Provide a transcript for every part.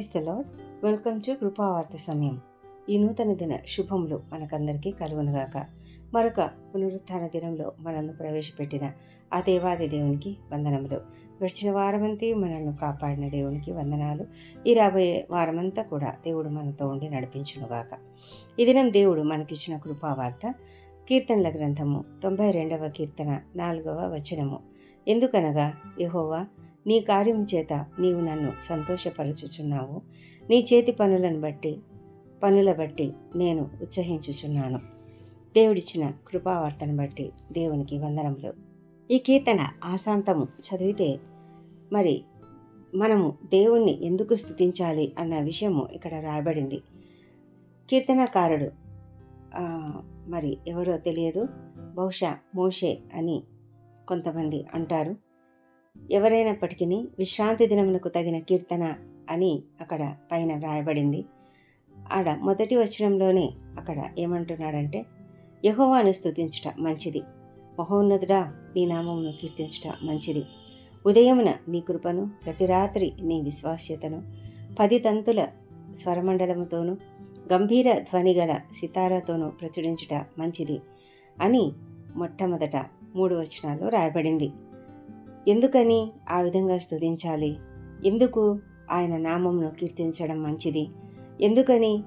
Praise the lord welcome to Kripavartha సమయం. ఈ నూతన దిన శుభములు మనకందరికీ కలుగునుగాక. మరొక పునరుత్థాన దినంలో మనల్ని ప్రవేశపెట్టిన ఆ దేవాది దేవునికి వందనములు. గడిచిన వారమంతా మనల్ని కాపాడిన దేవునికి వందనాలు. ఈ రాబోయే వారమంతా కూడా దేవుడు మనతో ఉండి నడిపించునుగాక. ఈ దినం దేవుడు మనకిచ్చిన కృపావార్త కీర్తనల గ్రంథము తొంభై రెండవ కీర్తన నాలుగవ వచనము. ఎందుకనగా యహోవా నీ కార్యం చేత నీవు నన్ను సంతోషపరచుచున్నావు. నీ చేతి పనులను బట్టి పనుల బట్టి నేను ఉత్సహించుచున్నాను. దేవుడిచ్చిన కృపావార్తను బట్టి దేవునికి వందనములు. ఈ కీర్తన ఆశాంతము చదివితే మరి మనము దేవుణ్ణి ఎందుకు స్థుతించాలి అన్న విషయము ఇక్కడ రాయబడింది. కీర్తనకారుడు మరి ఎవరో తెలియదు. బహుశా మోషే అని కొంతమంది అంటారు. ఎవరైనప్పటికీ విశ్రాంతి దినమునకు తగిన కీర్తన అని అక్కడ పైన వ్రాయబడింది. ఆడ మొదటి వచనంలోనే అక్కడ ఏమంటున్నాడంటే యహోవాను స్తుతించుట మంచిది. మహోన్నతుడా నీ నామమును కీర్తించుట మంచిది. ఉదయమున నీ కృపను ప్రతి రాత్రి నీ విశ్వాస్యతను పది తంతుల స్వరమండలముతోనూ గంభీర ధ్వని గల సితారాతోనూ ప్రచురించుట మంచిది అని మొట్టమొదట మూడు వచనాల్లో రాయబడింది. ఎందుకని ఆ విధంగా స్థుతించాలి ఎందుకు ఆయన నామంను కీర్తించడం మంచిది? ఎందుకని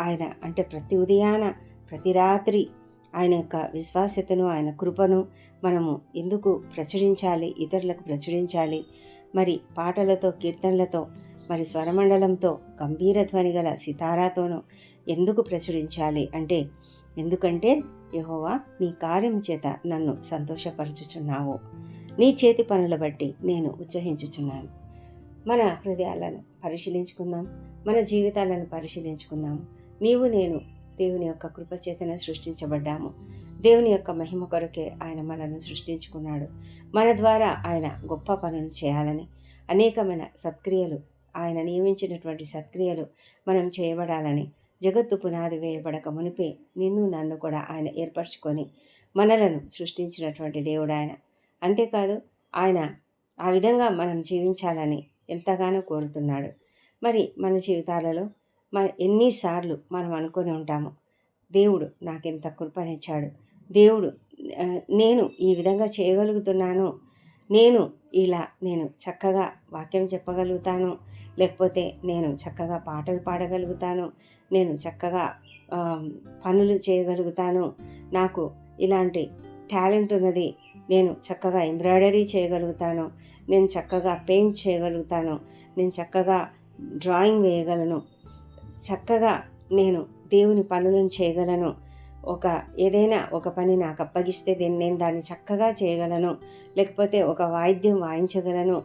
ఆయన అంటే ప్రతి ఉదయాన ప్రతి రాత్రి ఆయన యొక్క విశ్వాస్యతను ఆయన కృపను మనము ఎందుకు ప్రచురించాలి? ఇతరులకు ప్రచురించాలి? మరి పాటలతో కీర్తనలతో మరి స్వరమండలంతో గంభీర ధ్వని గల సితారాతోనూ ఎందుకు ప్రచురించాలి? అంటే ఎందుకంటే యహోవా నీ కార్యం చేత నన్ను సంతోషపరచుచున్నావు. నీ చేతి పనుల బట్టి నేను ఉత్సహించుచున్నాను. మన హృదయాలను పరిశీలించుకుందాం. మన జీవితాలను పరిశీలించుకుందాం. నీవు నేను దేవుని యొక్క కృపచేతన సృష్టించబడ్డాము. దేవుని యొక్క మహిమ కొరకే ఆయన మనల్ని సృష్టించుకున్నాడు. మన ద్వారా ఆయన గొప్ప పనులు చేయాలని అనేకమైన సత్క్రియలు ఆయన నియమించినటువంటి సత్క్రియలు మనం చేయబడాలని జగత్తు పునాది వేయబడక మునిపే నిన్ను నన్ను కూడా ఆయన ఏర్పరచుకొని మనలను సృష్టించినటువంటి దేవుడు ఆయన. అంతేకాదు ఆయన ఆ విధంగా మనం జీవించాలని ఎంతగానో కోరుతున్నాడు. మరి మన జీవితాలలో మన ఎన్నిసార్లు మనం అనుకొని ఉంటాము దేవుడు నాకెంత కృపనిచ్చాడు. దేవుడు నేను ఈ విధంగా చేయగలుగుతున్నాను. నేను ఇలా నేను చక్కగా వాక్యం చెప్పగలుగుతాను. లేకపోతే నేను చక్కగా పాటలు పాడగలుగుతాను. నేను చక్కగా పనులు చేయగలుగుతాను. నాకు ఇలాంటి టాలెంట్ ఉన్నది. నేను చక్కగా ఎంబ్రాయిడరీ చేయగలుగుతాను నేను చక్కగా పెయింట్ చేయగలుగుతాను నేను చక్కగా డ్రాయింగ్ వేయగలను చక్కగా నేను దేవుని పనులను చేయగలను. ఒక ఏదైనా ఒక పని నాకు అప్పగిస్తే దీన్ని నేను దాన్ని చక్కగా చేయగలను లేకపోతే ఒక వాయిద్యం వాయించగలను.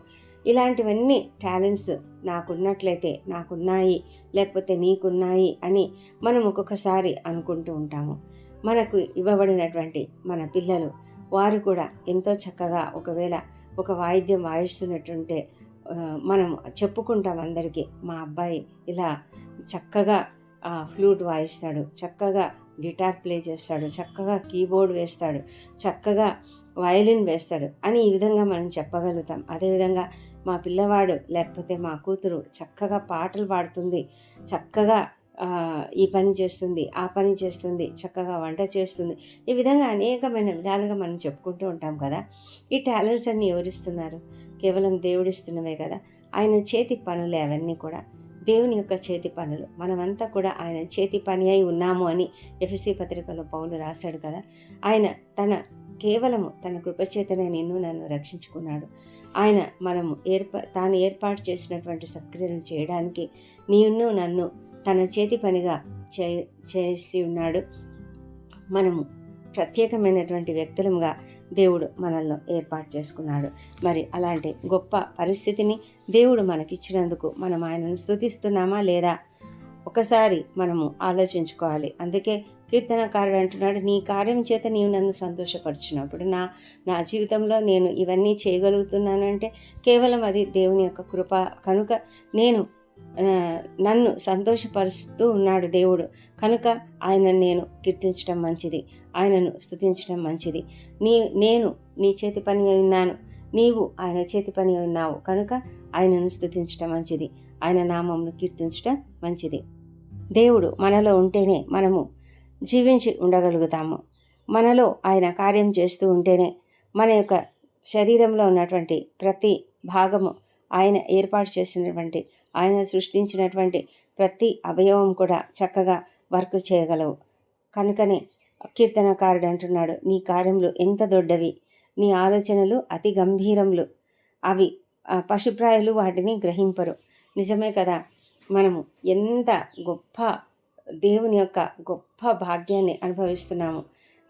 ఇలాంటివన్నీ టాలెంట్స్ నాకున్నట్లయితే నాకున్నాయి లేకపోతే నీకున్నాయి అని మనం ఒక్కొక్కసారి అనుకుంటూ ఉంటాము. మనకు ఇవ్వబడినటువంటి మన పిల్లలు వారు కూడా ఎంతో చక్కగా ఒకవేళ ఒక వాయిద్యం వాయిస్తున్నట్టుంటే మనం చెప్పుకుంటాం అందరికీ మా అబ్బాయి ఇలా చక్కగా ఫ్లూట్ వాయిస్తాడు చక్కగా గిటార్ ప్లే చేస్తాడు చక్కగా కీబోర్డ్ వేస్తాడు చక్కగా వయలిన్ వేస్తాడు అని ఈ విధంగా మనం చెప్పగలుగుతాం. అదేవిధంగా మా పిల్లవాడు లేకపోతే మా కూతురు చక్కగా పాటలు పాడుతుంది చక్కగా ఈ పని చేస్తుంది ఆ పని చేస్తుంది చక్కగా వంట చేస్తుంది. ఈ విధంగా అనేకమైన విధాలుగా మనం చెప్పుకుంటూ ఉంటాం కదా. ఈ టాలెంట్స్ అన్నీ ఎవరిస్తున్నారు? కేవలం దేవుడిస్తున్నవే కదా. ఆయన చేతి పనులే అవన్నీ కూడా. దేవుని యొక్క చేతి పనులు. మనమంతా కూడా ఆయన చేతి పని అయి ఉన్నాము అని ఎఫ్ఎస్సి పత్రికలో పౌలు రాశాడు కదా. ఆయన తన కేవలము తన కృపచేతనే నిన్ను నన్ను రక్షించుకున్నాడు. ఆయన మనము ఏర్ప తాను ఏర్పాటు చేసినటువంటి సత్క్రియలను చేయడానికి నిన్ను నన్ను తన చేతి పనిగా చే చేసి ఉన్నాడు. మనము ప్రత్యేకమైనటువంటి వ్యక్తులంగా దేవుడు మనల్ని ఏర్పాటు చేసుకున్నాడు. మరి అలాంటి గొప్ప పరిస్థితిని దేవుడు మనకిచ్చినందుకు మనం ఆయనను స్థుతిస్తున్నామా లేదా? ఒకసారి మనము ఆలోచించుకోవాలి. అందుకే కీర్తనకారుడు అంటున్నాడు నీ కార్యం చేత నీవు నన్ను సంతోషపరుచున్నప్పుడు నా నా జీవితంలో నేను ఇవన్నీ చేయగలుగుతున్నానంటే కేవలం అది దేవుని యొక్క కృప. కనుక నేను నన్ను సంతోషపరుస్తూ ఉన్నాడు దేవుడు. కనుక ఆయనను నేను కీర్తించడం మంచిది. ఆయనను స్థుతించడం మంచిది. నీ నేను నీ చేతి పని ఉన్నాను. నీవు ఆయన చేతి పని ఉన్నావు. కనుక ఆయనను స్థుతించడం మంచిది. ఆయన నామంను కీర్తించటం మంచిది. దేవుడు మనలో ఉంటేనే మనము జీవించి ఉండగలుగుతాము. మనలో ఆయన కార్యం చేస్తూ ఉంటేనే మన యొక్క శరీరంలో ఉన్నటువంటి ప్రతి భాగము ఆయన ఏర్పాటు చేసినటువంటి ఆయన సృష్టించినటువంటి ప్రతి అవయవం కూడా చక్కగా వర్క్ చేయగలవు. కనుకనే కీర్తనకారుడు అంటున్నాడు నీ కార్యములు ఎంత దొడ్డవి. నీ ఆలోచనలు అతి గంభీరములు. అవి పశుప్రాయులు వాటిని గ్రహింపరు. నిజమే కదా మనము ఎంత గొప్ప దేవుని యొక్క గొప్ప భాగ్యాన్ని అనుభవిస్తున్నాము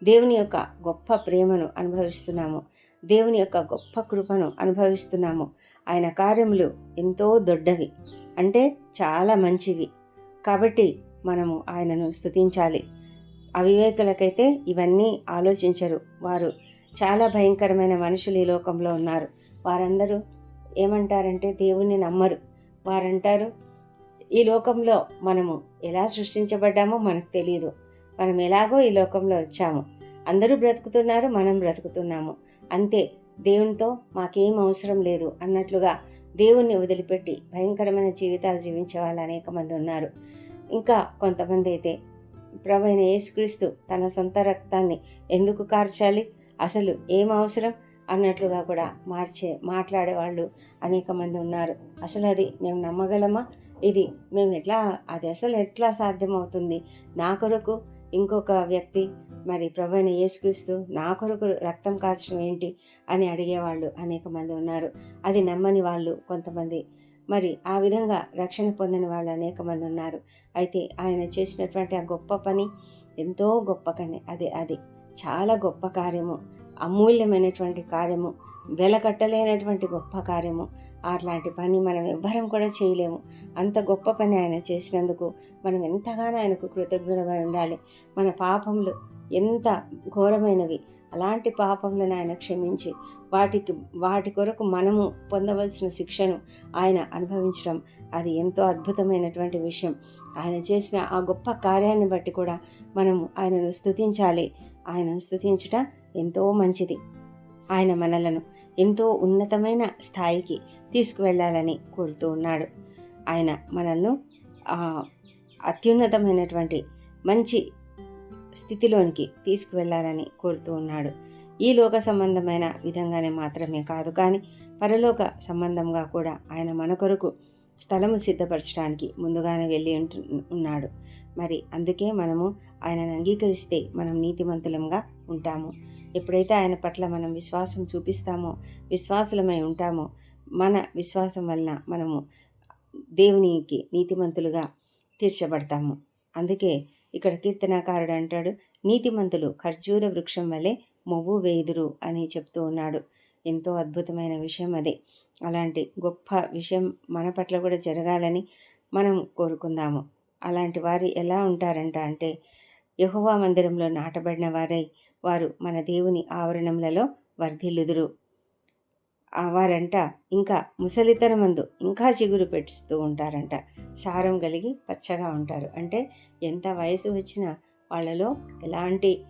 దేవుని యొక్క గొప్ప ప్రేమను అనుభవిస్తున్నాము దేవుని యొక్క గొప్ప కృపను అనుభవిస్తున్నాము ఆయన కార్యములు ఎంతో దొడ్డవి అంటే చాలా మంచివి. కాబట్టి మనము ఆయనను స్థుతించాలి అవివేకులకైతే ఇవన్నీ ఆలోచించరు. వారు చాలా భయంకరమైన మనుషులు ఈ లోకంలో ఉన్నారు. వారందరూ ఏమంటారంటే దేవుణ్ణి నమ్మరు. వారంటారు ఈ లోకంలో మనము ఎలా సృష్టించబడ్డామో మనకు తెలియదు మనం ఎలాగో ఈ లోకంలో వచ్చాము. అందరూ బ్రతుకుతున్నారు మనం బ్రతుకుతున్నాము. అంతే. దేవునితో మాకేం అవసరం లేదు అన్నట్లుగా దేవుణ్ణి వదిలిపెట్టి భయంకరమైన జీవితాలు జీవించే వాళ్ళు అనేక మంది ఉన్నారు. ఇంకా కొంతమంది అయితే ప్రభైన యేసుక్రీస్తు తన సొంత రక్తాన్ని ఎందుకు కార్చాలి? అసలు ఏం అవసరం? అన్నట్లుగా కూడా మార్చే మాట్లాడే వాళ్ళు అనేక మంది ఉన్నారు. అసలు అది మేము నమ్మగలమా? ఇది మేము ఎట్లా అది అసలు ఎట్లా సాధ్యమవుతుంది? నా కొరకు ఇంకొక వ్యక్తి మరి ప్రభైన యేసుక్రీస్తు నా కొరకు రక్తం కాచడం ఏంటి? అని అడిగేవాళ్ళు అనేక మంది ఉన్నారు. అది నమ్మని వాళ్ళు కొంతమంది. మరి ఆ విధంగా రక్షణ పొందిన వాళ్ళు అనేక మంది ఉన్నారు. అయితే ఆయన చేసినటువంటి ఆ గొప్ప పని ఎంతో గొప్ప పని అది అది చాలా గొప్ప కార్యము అమూల్యమైనటువంటి కార్యము వెలకట్టలేనటువంటి గొప్ప కార్యము. అట్లాంటి పని మనం ఎవ్వరం కూడా చేయలేము. అంత గొప్ప పని ఆయన చేసినందుకు మనం ఎంతగానో ఆయనకు కృతజ్ఞతమై ఉండాలి. మన పాపములు ఎంత ఘోరమైనవి. అలాంటి పాపములను ఆయన క్షమించి వాటికి వాటి కొరకు మనము పొందవలసిన శిక్షను ఆయన అనుభవించడం అది ఎంతో అద్భుతమైనటువంటి విషయం. ఆయన చేసిన ఆ గొప్ప కార్యాన్ని బట్టి కూడా మనము ఆయనను స్థుతించాలి ఆయనను స్థుతించుట ఎంతో మంచిది. ఆయన మనలను ఎంతో ఉన్నతమైన స్థాయికి తీసుకువెళ్ళాలని కోరుతూ ఉన్నాడు. ఆయన మనల్ని అత్యున్నతమైనటువంటి మంచి స్థితిలోనికి తీసుకువెళ్ళాలని కోరుతూ ఉన్నాడు. ఈ లోక సంబంధమైన విధంగానే మాత్రమే కాదు కానీ పరలోక సంబంధంగా కూడా ఆయన మన కొరకు స్థలము సిద్ధపరచడానికి ముందుగానే వెళ్ళి ఉన్నాడు. మరి అందుకే మనము ఆయనను అంగీకరిస్తే మనం నీతిమంతులంగా ఉంటాము. ఎప్పుడైతే ఆయన పట్ల మనం విశ్వాసం చూపిస్తామో విశ్వాసులమై ఉంటామో మన విశ్వాసం వలన మనము దేవునికి నీతిమంతులుగా తీర్చబడతాము. అందుకే ఇక్కడ కీర్తనాకారుడు అంటాడు నీతిమంతులు ఖర్జూర వృక్షం వలె మొవ్వు వేదురు అని చెప్తూ ఉన్నాడు. ఎంతో అద్భుతమైన విషయం అదే. అలాంటి గొప్ప విషయం మన పట్ల కూడా జరగాలని మనం కోరుకుందాము. అలాంటి వారు ఎలా ఉంటారంట అంటే యహోవా మందిరంలో నాటబడిన వారై వారు మన దేవుని ఆవరణములలో వర్ధిల్లుదురు. వారంట ఇంకా ముసలితనమందు ఇంకా చిగురు పెట్టుస్తూ ఉంటారంట. సారం కలిగి పచ్చగా ఉంటారు. అంటే ఎంత వయసు వచ్చినా వాళ్ళలో ఎలాంటి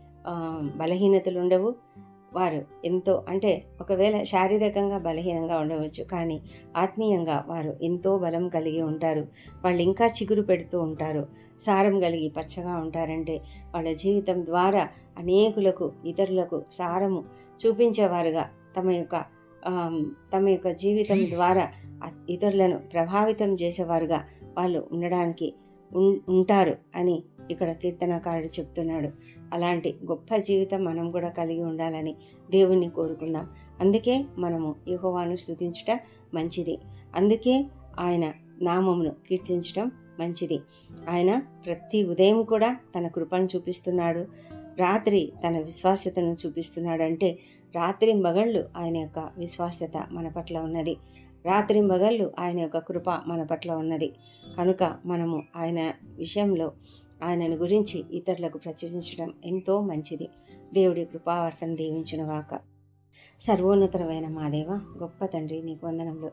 బలహీనతలు ఉండవు వారు ఎంతో అంటే ఒకవేళ శారీరకంగా బలహీనంగా ఉండవచ్చు కానీ ఆత్మీయంగా వారు ఎంతో బలం కలిగి ఉంటారు. వాళ్ళు ఇంకా చిగురు పెడుతూ ఉంటారు. సారం కలిగి పచ్చగా ఉంటారంటే వాళ్ళ జీవితం ద్వారా అనేకులకు ఇతరులకు సారము చూపించేవారుగా తమ యొక్క తమ యొక్క జీవితం ద్వారా ఇతరులను ప్రభావితం చేసేవారుగా వాళ్ళు ఉండడానికి ఉంటారు అని ఇక్కడ కీర్తనకారుడు చెప్తున్నాడు. అలాంటి గొప్ప జీవితం మనం కూడా కలిగి ఉండాలని దేవుణ్ణి కోరుకుందాం. అందుకే మనము యహోవాను స్థుతించటం మంచిది. అందుకే ఆయన నామమును కీర్తించటం మంచిది. ఆయన ప్రతి ఉదయం కూడా తన కృపను చూపిస్తున్నాడు. రాత్రి తన విశ్వాసతను చూపిస్తున్నాడు అంటే రాత్రి మగళ్ళు ఆయన యొక్క విశ్వాసత మన పట్ల ఉన్నది. రాత్రి మగళ్ళు ఆయన యొక్క కృప మన పట్ల ఉన్నది. కనుక మనము ఆయన విషయంలో ఆయనను గురించి ఇతరులకు ప్రచురించడం ఎంతో మంచిది. దేవుడి కృపావర్తన దీవించునుగాక. సర్వోన్నతమైన మా దేవ గొప్ప తండ్రి నీకు వందనములు.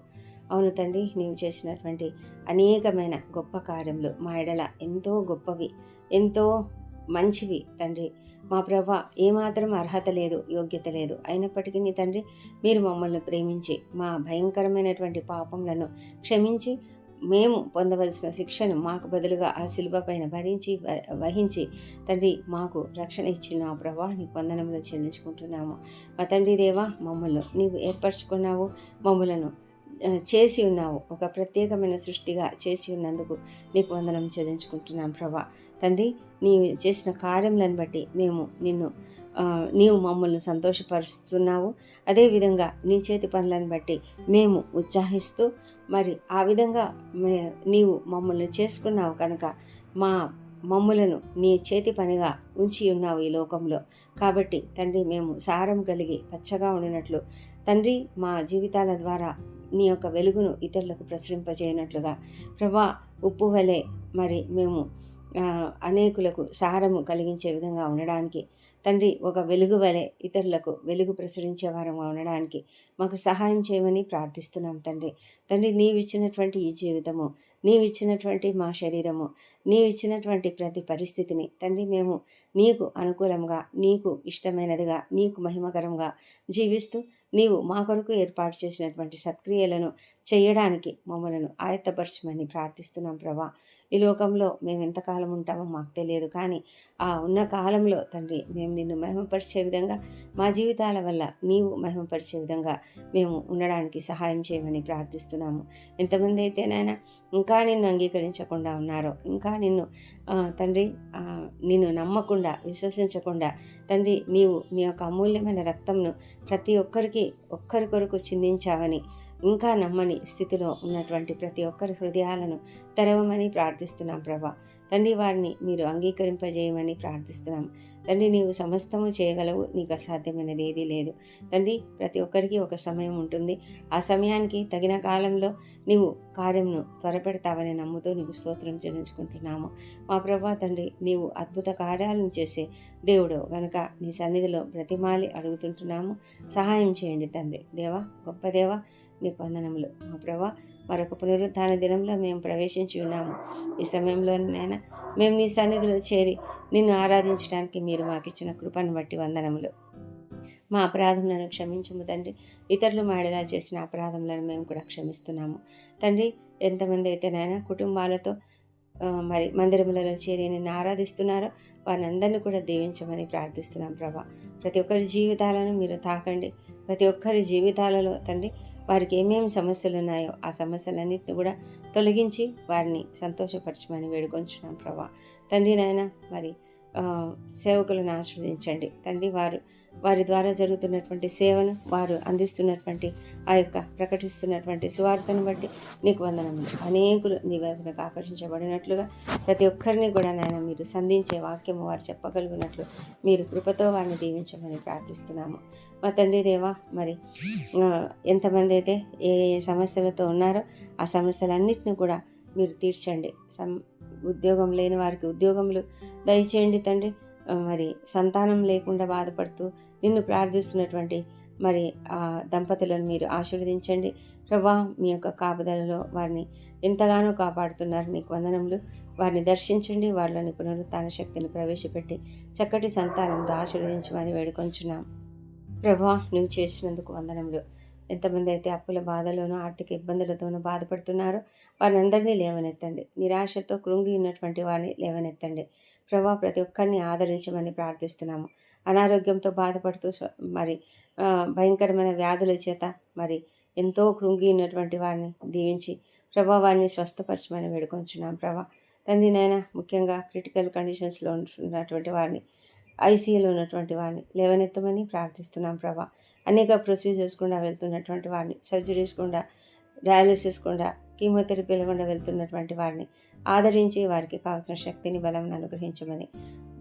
అవును తండ్రి నీవు చేసినటువంటి అనేకమైన గొప్ప కార్యములు మా ఎడల ఎంతో గొప్పవి ఎంతో మంచివి తండ్రి. మా ప్రభ ఏమాత్రం అర్హత లేదు యోగ్యత లేదు. అయినప్పటికీ నీ తండ్రి మీరు మమ్మల్ని ప్రేమించి మా భయంకరమైనటువంటి పాపములను క్షమించి మేము పొందవలసిన శిక్షను మాకు బదులుగా ఆ శిల్వ పైన భరించి వ- వహించి తండ్రి మాకు రక్షణ ఇచ్చిన ఆ ప్రభా నీ చెల్లించుకుంటున్నాము. మా తండ్రి దేవా మమ్మల్ని నీవు ఏర్పరచుకున్నావు మమ్మలను చేసి ఉన్నావు ఒక ప్రత్యేకమైన సృష్టిగా చేసి ఉన్నందుకు నీకు వందనం చెల్లించుకుంటున్నాం ప్రభా. తండ్రి నీవు చేసిన కార్యములను బట్టి మేము నిన్ను నీవు మమ్మల్ని సంతోషపరుస్తున్నావు. అదేవిధంగా నీ చేతి పనులను బట్టి మేము ఉత్సాహిస్తూ మరి ఆ విధంగా మే- నీవు మమ్మల్ని చేసుకున్నావు కనుక మా మమ్ములను నీ చేతి పనిగా ఉంచి ఉన్నావు ఈ లోకంలో. కాబట్టి తండ్రి మేము సారం కలిగి పచ్చగా ఉండినట్లు తండ్రి మా జీవితాల ద్వారా నీ యొక్క వెలుగును ఇతరులకు ప్రసరింపజేయనట్లుగా ప్రభా ఉప్పు వలె మరి మేము అనేకులకు సారము కలిగించే విధంగా ఉండడానికి తండ్రి ఒక వెలుగు వలె ఇతరులకు వెలుగు ప్రసరించే వారంగా ఉండడానికి మాకు సహాయం చేయమని ప్రార్థిస్తున్నాం తండ్రి. తండ్రి నీవిచ్చినటువంటి ఈ జీవితము నీవిచ్చినటువంటి మా శరీరము నీవిచ్చినటువంటి ప్రతి పరిస్థితిని తండ్రి మేము నీకు అనుకూలంగా నీకు ఇష్టమైనదిగా నీకు మహిమకరంగా జీవిస్తూ నీవు మా కొరకు ఏర్పాటు చేసినటువంటి సత్క్రియలను చేయడానికి మమ్మలను ఆయత్తపరచమని ప్రార్థిస్తున్నాం ప్రభా. ఈ లోకంలో మేము ఎంతకాలం ఉంటామో మాకు తెలియదు. కానీ ఆ ఉన్న కాలంలో తండ్రి మేము నిన్ను మహిమపరిచే విధంగా మా జీవితాల వల్ల నీవు మహిమపరిచే విధంగా మేము ఉండడానికి సహాయం చేయమని ప్రార్థిస్తున్నాము. ఎంతమంది అయితే నాయన ఇంకా నిన్ను అంగీకరించకుండా ఉన్నారో ఇంకా నిన్ను తండ్రి నిన్ను నమ్మకుండా విశ్వసించకుండా తండ్రి నీవు నీ యొక్క అమూల్యమైన రక్తంను ప్రతి ఒక్కరికి ఒక్కరి కొరకు చిందించావని ఇంకా నమ్మని స్థితిలో ఉన్నటువంటి ప్రతి ఒక్కరి హృదయాలను తెరవమని ప్రార్థిస్తున్నాం ప్రభా. తండ్రి వారిని మీరు అంగీకరింపజేయమని ప్రార్థిస్తున్నాం. తండ్రి నీవు సమస్తము చేయగలవు నీకు అసాధ్యమైనది ఏదీ లేదు. తండ్రి ప్రతి ఒక్కరికి ఒక సమయం ఉంటుంది. ఆ సమయానికి తగిన కాలంలో నీవు కార్యంను త్వరపెడతావని నమ్ముతూ నీకు స్తోత్రం చెల్లించుకుంటున్నాము. మా ప్రభా తండ్రి నీవు అద్భుత కార్యాలను చేసే దేవుడు. గనుక నీ సన్నిధిలో ప్రతిమాలి అడుగుతుంటున్నాము. సహాయం చేయండి తండ్రి. దేవా గొప్ప దేవా నీకు వందనములు. మా ప్రభా మరొక పునరుద్ధాన దినంలో మేము ప్రవేశించి ఉన్నాము. ఈ సమయంలో నైనా మేము నీ సన్నిధిలో చేరి నిన్ను ఆరాధించడానికి మీరు మాకు ఇచ్చిన కృపను బట్టి వందనములు. మా అపరాధములను క్షమించము తండ్రి. ఇతరులు మాడేలా చేసిన అపరాధములను మేము కూడా క్షమిస్తున్నాము. తండ్రి ఎంతమంది అయితే నాయన కుటుంబాలతో మరి మందిరములలో చేరి నిన్ను ఆరాధిస్తున్నారో వారిని అందరినీ కూడా దీవించమని ప్రార్థిస్తున్నాం ప్రభా. ప్రతి ఒక్కరి జీవితాలను మీరు తాకండి. ప్రతి ఒక్కరి జీవితాలలో తండ్రి వారికి ఏమేమి సమస్యలు ఉన్నాయో ఆ సమస్యలన్నింటిని కూడా తొలగించి వారిని సంతోషపరచమని వేడుకొంచున్నాం ప్రభా. తండ్రి నాయన మరి సేవకులను ఆస్వాదించండి తండ్రి వారు వారి ద్వారా జరుగుతున్నటువంటి సేవను వారు అందిస్తున్నటువంటి ఆ యొక్క ప్రకటిస్తున్నటువంటి సువార్తను బట్టి నీకు వందనములు. అనేకులు నీ వైపునకు ఆకర్షించబడినట్లుగా ప్రతి ఒక్కరిని కూడా నాయన మీరు సంధించే వాక్యము వారు చెప్పగలిగినట్లు మీరు కృపతో వారిని దీవించమని ప్రార్థిస్తున్నాము. మా తండ్రి దేవా మరి ఎంతమంది అయితే ఏ ఏ సమస్యలతో ఉన్నారో ఆ సమస్యలన్నింటినీ కూడా మీరు తీర్చండి. సం ఉద్యోగం లేని వారికి ఉద్యోగములు దయచేయండి తండ్రి. మరి సంతానం లేకుండా బాధపడుతూ నిన్ను ప్రార్థిస్తున్నటువంటి మరి ఆ దంపతులను మీరు ఆశీర్వదించండి. ప్రభా మీ యొక్క కాపుదలలో వారిని ఎంతగానో కాపాడుతున్నారు నీకు వందనములు. వారిని దర్శించండి వారిలోని పునరుత్న శక్తిని ప్రవేశపెట్టి చక్కటి సంతానంతో ఆశీర్వదించమని వేడుకొంచున్నాం. ప్రభా నువ్వు చేసినందుకు వందనములు. ఎంతమంది అయితే అప్పుల బాధలోనూ ఆర్థిక ఇబ్బందులతోనూ బాధపడుతున్నారో వారిని అందరినీ లేవనెత్తండి. నిరాశతో కృంగి ఉన్నటువంటి వారిని లేవనెత్తండి. ప్రభా ప్రతి ఒక్కరిని ఆదరించమని ప్రార్థిస్తున్నాము. అనారోగ్యంతో బాధపడుతూ మరి భయంకరమైన వ్యాధుల చేత మరి ఎంతో కృంగి ఉన్నటువంటి వారిని దీవించి ప్రభా వారిని స్వస్థపరచమని వేడుకొంచున్నాం ప్రభా. తండ్రి నాయన ముఖ్యంగా క్రిటికల్ కండిషన్స్లో ఉన్నటువంటి వారిని ఐసీయూలో ఉన్నటువంటి వారిని లేవనెత్తమని ప్రార్థిస్తున్నాం ప్రభా. అనేక ప్రొసీజర్స్ గుండా వెళ్తున్నటువంటి వారిని సర్జరీస్ గుండా డయాలసిస్ గుండా కీమోథెరపీల గుండా వెళ్తున్నటువంటి వారిని ఆదరించి వారికి కావాల్సిన శక్తిని బలం అనుగ్రహించమని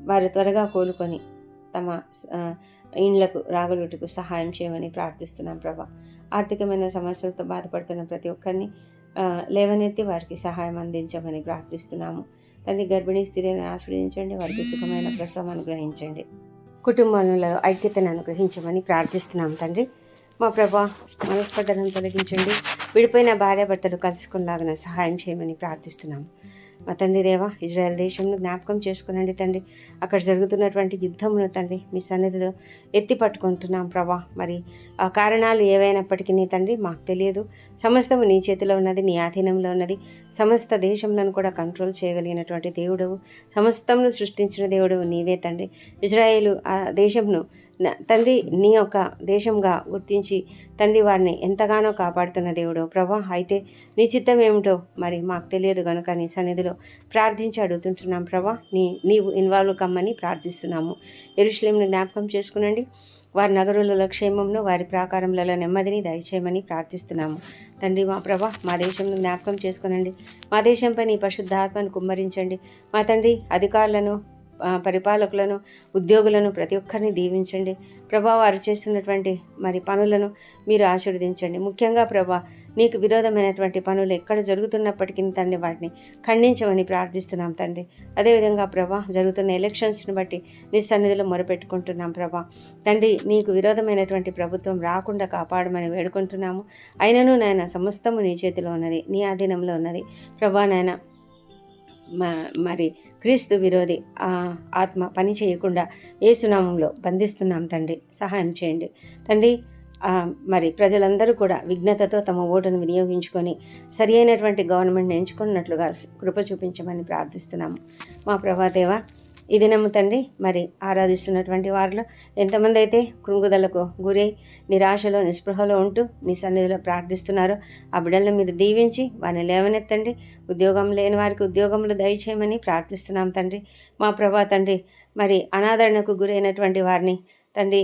వారు త్వరగా కోలుకొని తమ ఇండ్లకు రాగలుటకు సహాయం చేయమని ప్రార్థిస్తున్నాం ప్రభా. ఆర్థికమైన సమస్యలతో బాధపడుతున్న ప్రతి ఒక్కరిని లేవనెత్తి వారికి సహాయం అందించమని ప్రార్థిస్తున్నాము. తండ్రి గర్భిణీ స్త్రీని ఆశ్రయించండి వారికి సుఖమైన ప్రసవం అనుగ్రహించండి. కుటుంబంలో ఐక్యతను అనుగ్రహించమని ప్రార్థిస్తున్నాం తండ్రి. మా ప్రభా మనస్పర్ధలను తొలగించండి. విడిపోయిన భార్యాభర్తలు కలుసుకునేలాగిన సహాయం చేయమని ప్రార్థిస్తున్నాం మా తండ్రి దేవా ఇజ్రాయెల్ దేశంను జ్ఞాపకం చేసుకునండి తండ్రి. అక్కడ జరుగుతున్నటువంటి యుద్ధమును తండ్రి మీ సన్నిధిలో ఎత్తి పట్టుకుంటున్నాం ప్రభా. మరి ఆ కారణాలు ఏవైనప్పటికీ నీ తండ్రి మాకు తెలియదు. సమస్తము నీ చేతిలో ఉన్నది నీ ఆధీనంలో ఉన్నది. సమస్త దేశంలను కూడా కంట్రోల్ చేయగలిగినటువంటి దేవుడవు. సమస్తమును సృష్టించిన దేవుడవు నీవే తండ్రి. ఇజ్రాయేలు ఆ దేశంను తండ్రి నీ యొక్క దేశంగా గుర్తించి తండ్రి వారిని ఎంతగానో కాపాడుతున్న దేవుడు. ప్రభా అయితే నీ చిత్తం ఏమిటో మరి మాకు తెలియదు కనుక నీ సన్నిధిలో ప్రార్థించి అడుగుతుంటున్నాం ప్రభా. నీ నీవు ఇన్వాల్వ్ కమ్మని ప్రార్థిస్తున్నాము. ఎరుశ్లేంని జ్ఞాపకం చేసుకునండి. వారి నగరులలో క్షేమంను వారి ప్రాకారములలో నెమ్మదిని దయచేయమని ప్రార్థిస్తున్నాము. తండ్రి మా ప్రభా మా దేశంను జ్ఞాపకం చేసుకునండి. మా దేశంపై నీ పరిశుద్ధాత్మను కుమ్మరించండి. మా తండ్రి అధికారులను పరిపాలకులను ఉద్యోగులను ప్రతి ఒక్కరిని దీవించండి. ప్రభా వారు చేస్తున్నటువంటి మరి పనులను మీరు ఆశీర్వదించండి. ముఖ్యంగా ప్రభా నీకు విరోధమైనటువంటి పనులు ఎక్కడ జరుగుతున్నప్పటికీ తండ్రి వాటిని ఖండించమని ప్రార్థిస్తున్నాం తండ్రి. అదేవిధంగా ప్రభా జరుగుతున్న ఎలక్షన్స్ని బట్టి నీ సన్నిధిలో మొరపెట్టుకుంటున్నాం ప్రభా. తండ్రి నీకు విరోధమైనటువంటి ప్రభుత్వం రాకుండా కాపాడమని వేడుకుంటున్నాము. అయినను నాయన సమస్తము నీ చేతిలో ఉన్నది నీ ఆధీనంలో ఉన్నది. ప్రభా నాయన మ- మరి క్రీస్తు విరోధి ఆ ఆత్మ పని చేయకుండా ఏసునామంలో బంధిస్తున్నాం తండ్రి. సహాయం చేయండి. తండ్రి మరి ప్రజలందరూ కూడా విఘ్నతతో తమ ఓటును వినియోగించుకొని సరి అయినటువంటి గవర్నమెంట్ని ఎంచుకున్నట్లుగా కృప చూపించమని ప్రార్థిస్తున్నాము. మా ప్రభాదేవ ఈ దినము తండ్రి మరి ఆరాధిస్తున్నటువంటి వారిలో ఎంతమంది అయితే కృంగుదలకు గురై నిరాశలో నిస్పృహలో ఉంటూ మీ సన్నిధిలో ప్రార్థిస్తున్నారో ఆ బిడ్డలను మీరు దీవించి వారిని లేవనెత్తండి. ఉద్యోగం లేని వారికి ఉద్యోగంలో దయచేయమని ప్రార్థిస్తున్నాం తండ్రి. మా ప్రభా తండ్రి మరి అనాదరణకు గురైనటువంటి వారిని తండ్రి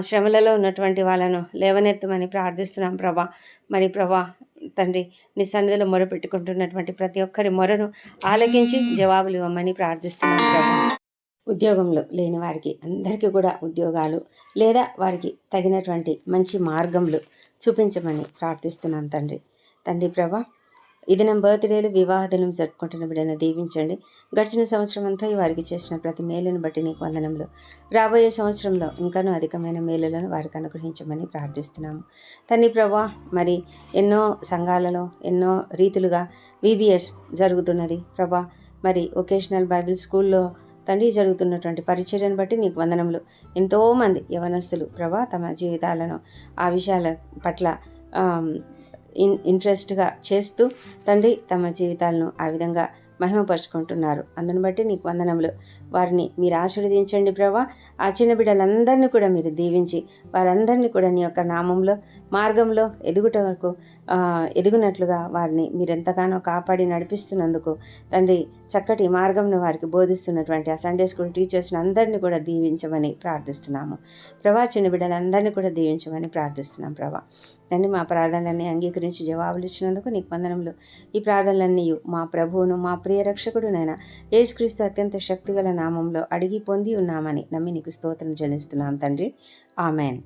శ్రమలలో ఉన్నటువంటి వాళ్ళను లేవనెత్తమని ప్రార్థిస్తున్నాం ప్రభా. మరి ప్రభా తండ్రి నీ సన్నిధిలో మొరపెట్టుకుంటున్నటువంటి ప్రతి ఒక్కరి మొరను ఆలకించి జవాబులు ఇవ్వమని ప్రార్థిస్తున్నాం ప్రభా. ఉద్యోగంలో లేని వారికి అందరికీ కూడా ఉద్యోగాలు లేదా వారికి తగినటువంటి మంచి మార్గంలో చూపించమని ప్రార్థిస్తున్నాం తండ్రి. తండ్రి ప్రభా ఇది నా బర్త్డేలు వివాహ దినం జరుపుకుంటున్న బిడ్డను దీవించండి. గడిచిన సంవత్సరం అంతా ఈ వారికి చేసిన ప్రతి మేలును బట్టి నీకు వందనములు. రాబోయే సంవత్సరంలో ఇంకానూ అధికమైన మేలులను వారికి అనుగ్రహించమని ప్రార్థిస్తున్నాము. తండ్రి ప్రభా మరి ఎన్నో సంఘాలలో ఎన్నో రీతులుగా విబిఎస్ జరుగుతున్నది. ప్రభా మరి ఒకేషనల్ బైబిల్ స్కూల్లో తండ్రి జరుగుతున్నటువంటి పరిచర్యను బట్టి నీకు వందనములు. ఎంతోమంది యవనస్తులు ప్రభా తమ జీవితాలను ఆ విషయాల పట్ల ఇన్ ఇంట్రెస్ట్గా చేస్తూ తండ్రి తమ జీవితాలను ఆ విధంగా మహిమపరుచుకుంటున్నారు. అందుని బట్టి నీకు వందనములు. వారిని మీరు ఆశీర్వదించండి ప్రభా. ఆ చిన్న బిడ్డలందరినీ కూడా మీరు దీవించి వారందరినీ కూడా నీ యొక్క నామంలో మార్గంలో ఎదుగుట వరకు ఎదుగునట్లుగా వారిని మీరు ఎంతగానో కాపాడి నడిపిస్తున్నందుకు తండ్రి చక్కటి మార్గంను వారికి బోధిస్తున్నటువంటి ఆ సండే స్కూల్ టీచర్స్ని అందరినీ కూడా దీవించమని ప్రార్థిస్తున్నాము. ప్రభా చిన్న బిడ్డలందరినీ కూడా దీవించమని ప్రార్థిస్తున్నాం ప్రభా. తండ్రి మా ప్రార్థనలన్నీ అంగీకరించి జవాబులు ఇచ్చినందుకు నీకు వందనములు. ఈ ప్రార్థనలన్నీ మా ప్రభువును మా ప్రియ రక్షకుడునైనా యేసుక్రీస్తు అత్యంత శక్తిగల నామంలో అడిగి పొంది ఉన్నామని నమ్మి నీకు స్తోత్రం చెల్లిస్తున్నాం తండ్రి. ఆమెన్.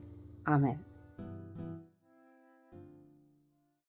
ఆమెన్.